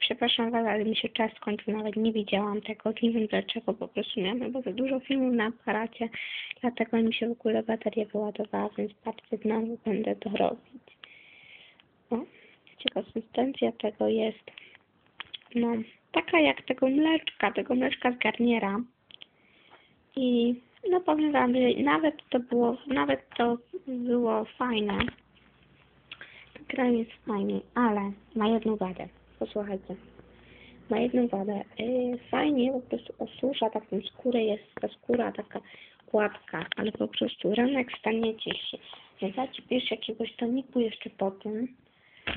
przepraszam was, ale mi się czas skończył, nawet nie widziałam tego, nie wiem dlaczego, po prostu miałam chyba za dużo filmów na aparacie, dlatego mi się w ogóle bateria wyładowała, więc patrzcie, znowu będę to robić. O, wiecie, konsystencja tego jest, no, taka jak tego mleczka, tego mleczka z garniera. I no powiem wam, że nawet to było, nawet to było fajne. Krem jest fajny, ale ma jedną wadę. Posłuchajcie. Ma jedną wadę. Yy, fajnie po prostu osusza taką skórę, jest ta skóra taka gładka, ale po prostu ranek staniecie się. Nie zaczepiesz jakiegoś toniku jeszcze po tym.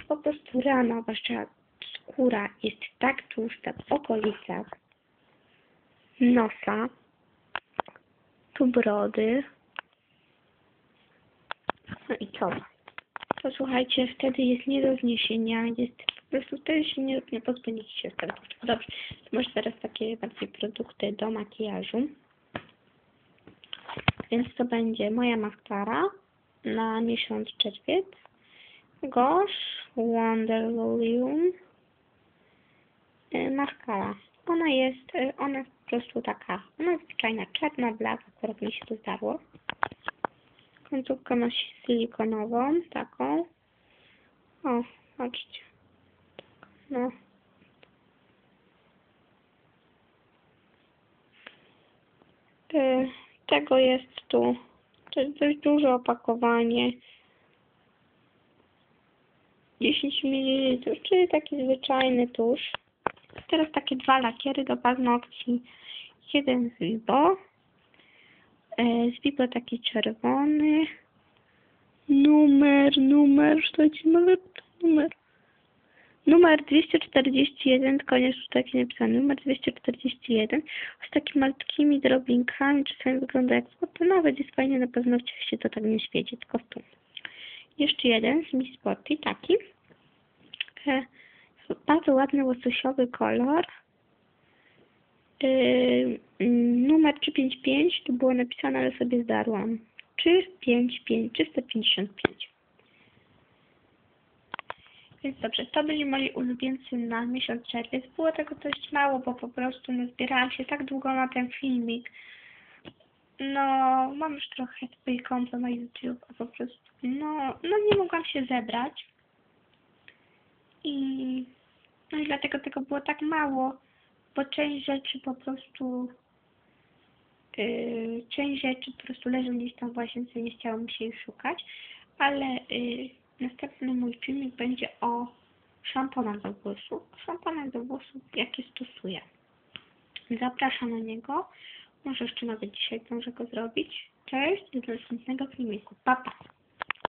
Po prostu rana, wasza skóra jest tak tłusta w okolicach nosa, tu brody. No i co? To słuchajcie, wtedy jest nie do zniesienia, jest prostu się nie, nie pozbędziecie się tego. Dobrze, to może teraz takie bardziej produkty do makijażu. Więc to będzie moja maskara na miesiąc czerwiec. Gosh Wonder Volume y, maskara. Ona jest, y, ona jest po prostu taka, ona jest zwyczajna, czarna, black, akurat mi się to zdarło. Końcówkę ma silikonową, taką. O, patrzcie. No. Tego jest tu, to jest dość duże opakowanie. 10 ml, czyli taki zwyczajny tusz. Teraz takie dwa lakiery do paznokci. Jeden z Vibo. E, z Vibo taki czerwony. Numer, numer, malutki numer. Numer 241, tylko nie jest taki napisany. Numer 241. Z takimi malutkimi drobinkami, czasami wygląda jak złoty. Nawet jest fajnie na paznokciach się to tak nie świeci, tylko tu. Jeszcze jeden z Miss Sporty, taki. E, bardzo ładny łososiowy kolor. Mm, numer 355, tu było napisane, ale sobie zdarłam. 355, 355. Więc dobrze, to byli moi ulubieńcy na miesiąc czerwiec. Było tego dość mało, bo po prostu no, zbierałam się tak długo na ten filmik. No, mam już trochę swojej konto na YouTube, a po prostu, no, no nie mogłam się zebrać. I, no i dlatego tego było tak mało, bo część rzeczy po prostu, yy, część rzeczy po prostu leży gdzieś tam w łazience, nie chciało mi się ich szukać, ale yy, następny mój filmik będzie o szamponach do włosów, szamponach do włosów, jakie stosuję. Zapraszam na niego. Może jeszcze nawet dzisiaj zdążę go zrobić. Cześć i do następnego filmiku. Pa, pa.